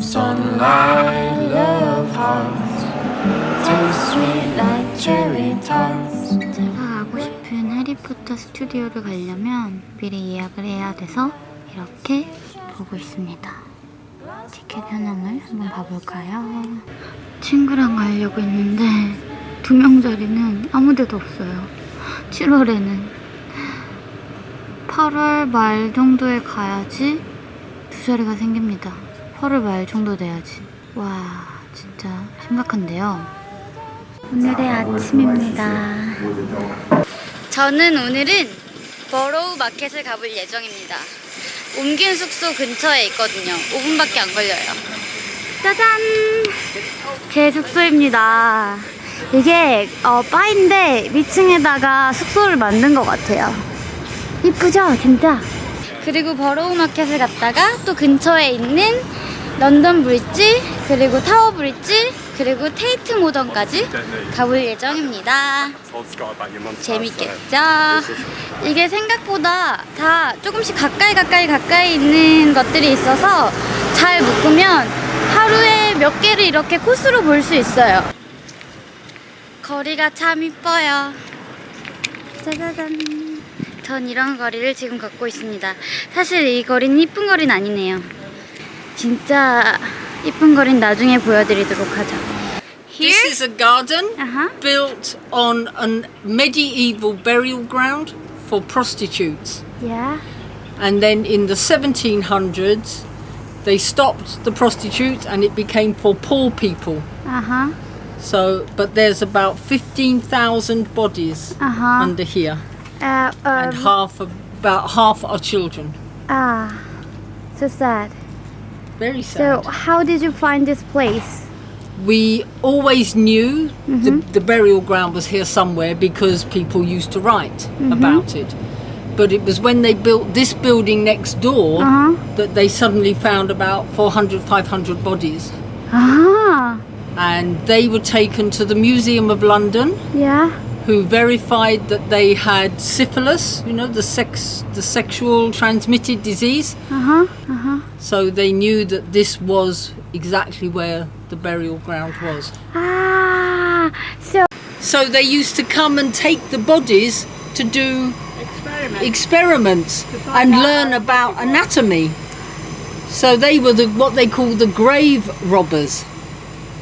Sunlight, love hearts, taste sweet like cherry tarts. 제가 가고 싶은 해리포터 스튜디오를 가려면 미리 예약을 해야 돼서 이렇게 보고 있습니다. 티켓 현황을 한번 봐볼까요? 친구랑 가려고 했는데 두 명짜리는 아무 데도 없어요. 7월에는 8월 말 정도에 가야지 두 자리가 생깁니다. 8월 말 정도 돼야지. 와, 진짜 심각한데요. 오늘의 아침입니다. 저는 오늘은 버로우 마켓을 가볼 예정입니다. 옮긴 숙소 근처에 있거든요. 5분밖에 안 걸려요. 짜잔! 제 숙소입니다. 이게 어, 바인데 위층에다가 숙소를 만든 것 같아요. 이쁘죠? 진짜? 그리고 버로우 마켓을 갔다가 또 근처에 있는 런던 브릿지, 그리고 타워 브릿지, 그리고 테이트 모던까지 가볼 예정입니다. 재밌겠죠? 이게 생각보다 다 조금씩 가까이 가까이 가까이 있는 것들이 있어서 잘 묶으면 하루에 몇 개를 이렇게 코스로 볼 수 있어요. 거리가 참 이뻐요. 짜자잔. 전 이런 거리를 지금 걷고 있습니다. 사실 이 거리는 이쁜 거리는 아니네요. 진짜 이쁜 거리는 나중에 보여드리도록 하죠. This Here? is a garden Uh-huh. built on a medieval burial ground for prostitutes. Yeah. And then in the 1700s, they stopped the prostitutes and it became for poor people. Uh-huh. So, but there's about 15,000 bodies Uh-huh. under here, Uh, and um, half, of, about half are children. ah, so sad. Very So, how did you find this place? we always knew Mm-hmm. the, the burial ground was here somewhere because people used to write Mm-hmm. about it. But it was when they built this building next door Uh-huh. that they suddenly found about 400, 500 bodies. Ah, And they were taken to the Museum of London, yeah. Who verified that they had syphilis, you know, the sex, the sexual transmitted disease. Uh huh. Uh huh. So they knew that this was exactly where the burial ground was. Ah, so So they used to come and take the bodies to do experiments and learn about anatomy. So they were the what they call the grave robbers.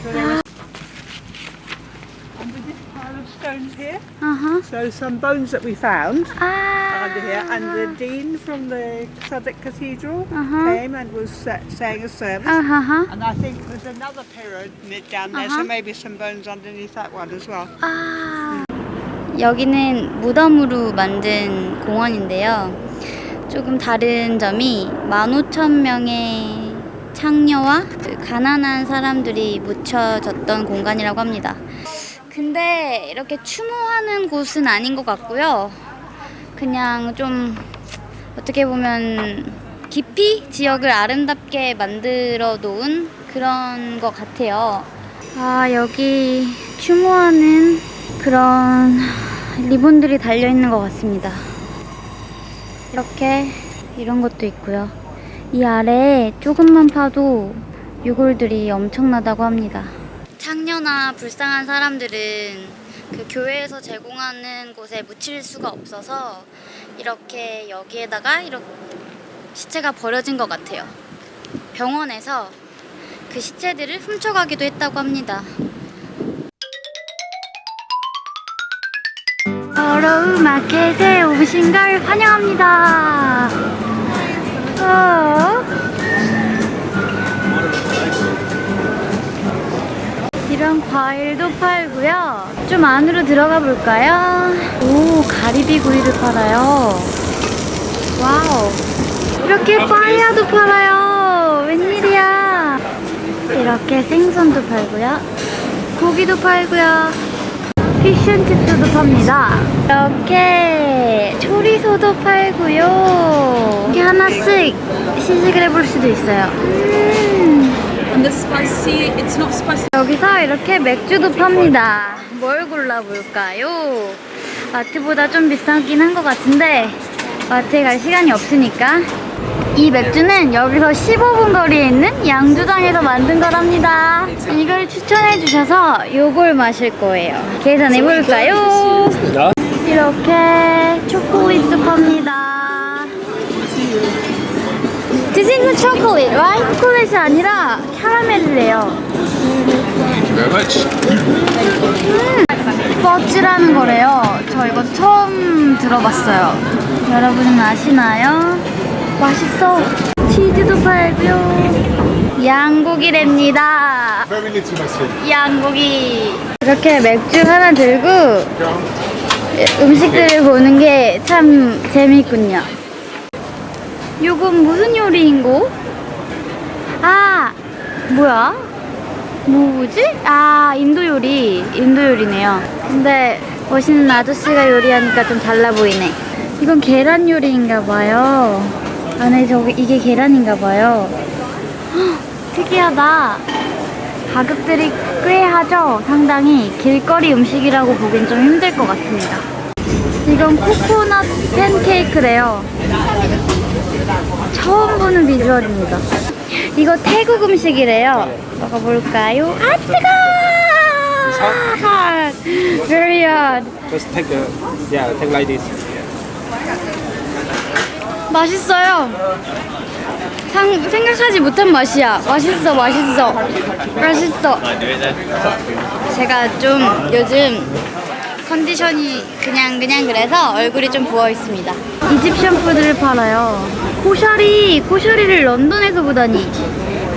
And stones here, uh huh. so some bones that we found Ah. under here, and the dean from the Southwark Cathedral Uh-huh. came and was sa- saying a service. Uh huh. And I think there's another pyramid down there, Uh-huh. so maybe some bones underneath that one as well. 아. 여기는 무덤으로 만든 공원인데요. 조금 다른 점이 15,000명의 창녀와 그 가난한 사람들이 묻혀졌던 공간이라고 합니다. 근데 이렇게 추모하는 곳은 아닌 것 같고요. 그냥 좀 어떻게 보면 깊이 지역을 아름답게 만들어 놓은 그런 것 같아요. 아, 여기 추모하는 그런 리본들이 달려 있는 것 같습니다. 이렇게 이런 것도 있고요. 이 아래에 조금만 파도 유골들이 엄청나다고 합니다. 창녀나 불쌍한 사람들은 그 교회에서 제공하는 곳에 묻힐 수가 없어서 이렇게 여기에다가 이렇게 시체가 버려진 것 같아요. 병원에서 그 시체들을 훔쳐가기도 했다고 합니다. 버러우 마켓에 오신 걸 환영합니다. 어. 이런 과일도 팔고요. 좀 안으로 들어가 볼까요? 오, 가리비 구이를 팔아요. 와우. 이렇게 빠야도 팔아요. 웬일이야. 이렇게 생선도 팔고요. 고기도 팔고요. 피쉬앤칩스도 팝니다. 이렇게 초리소도 팔고요. 이렇게 하나씩 시식을 해볼 수도 있어요. 음. The spicy, it's not spicy. 여기서 이렇게 맥주도 팝니다. 뭘 골라볼까요? 마트보다 좀 비싸긴 한 것 같은데 마트에 갈 시간이 없으니까 이 맥주는 여기서 15분 거리에 있는 양주장에서 만든 거랍니다. 이걸 추천해 주셔서 요걸 마실 거예요. 계산해 볼까요? 이렇게 초콜릿도 팝니다. This is a chocolate, right? 초콜릿이 아니라 캐러멜이래요. Very much. 퍼치라는 거래요. 저 이거 처음 들어봤어요. 여러분은 아시나요? 맛있어. 치즈도 팔고요. 양고기랍니다. 양고기. 이렇게 맥주 하나 들고 음식들을 보는 게 참 재밌군요. 이건 무슨 요리인고? 아, 뭐야? 뭐지? 아, 인도 요리. 인도 요리네요. 근데 멋있는 아저씨가 요리하니까 좀 달라 보이네. 이건 계란 요리인가 봐요. 안에 저기 이게 계란인가 봐요. 헉, 특이하다. 가격들이 꽤 하죠? 상당히 길거리 음식이라고 보긴 좀 힘들 것 같습니다. 이건 코코넛 팬케이크래요. 처음 보는 비주얼입니다. 이거 태국 음식이래요. 먹어볼까요? 아, 뜨거! Very hot. Just take a, yeah, take like this. 맛있어요. 상, 생각하지 못한 맛이야. 맛있어, 맛있어. 맛있어. 제가 좀 요즘 컨디션이 그냥 그냥 그래서 얼굴이 좀 부어 있습니다. 이집션 푸드를 팔아요. 코샤리, 코샤리를 런던에서 보다니.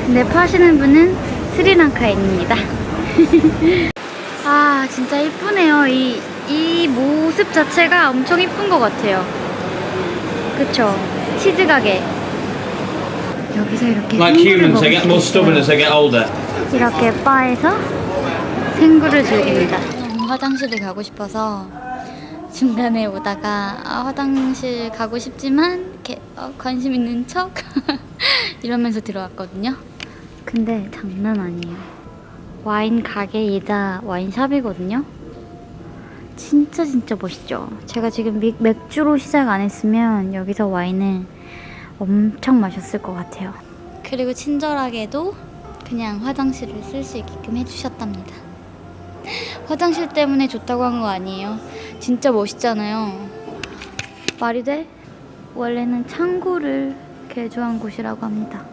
근데 파시는 분은 스리랑카입니다. 아, 진짜 이쁘네요. 이, 이 모습 자체가 엄청 이쁜 것 같아요. 그쵸? 치즈 가게. 여기서 이렇게 Like 생굴을 humans, they get more 먹을 수 stubborn 있어요. as they get older. 이렇게 바에서 생굴을 즐깁니다. 화장실을 가고 싶어서 중간에 오다가 아, 화장실 가고 싶지만 이렇게 어, 관심 있는 척 이러면서 들어왔거든요. 근데 장난 아니에요. 와인 가게이자 와인샵이거든요. 진짜 진짜 멋있죠. 제가 지금 미- 맥주로 시작 안 했으면 여기서 와인을 엄청 마셨을 것 같아요. 그리고 친절하게도 그냥 화장실을 쓸 수 있게끔 해주셨답니다. 화장실 때문에 좋다고 한 거 아니에요. 진짜 멋있잖아요. 말이 돼? 원래는 창고를 개조한 곳이라고 합니다.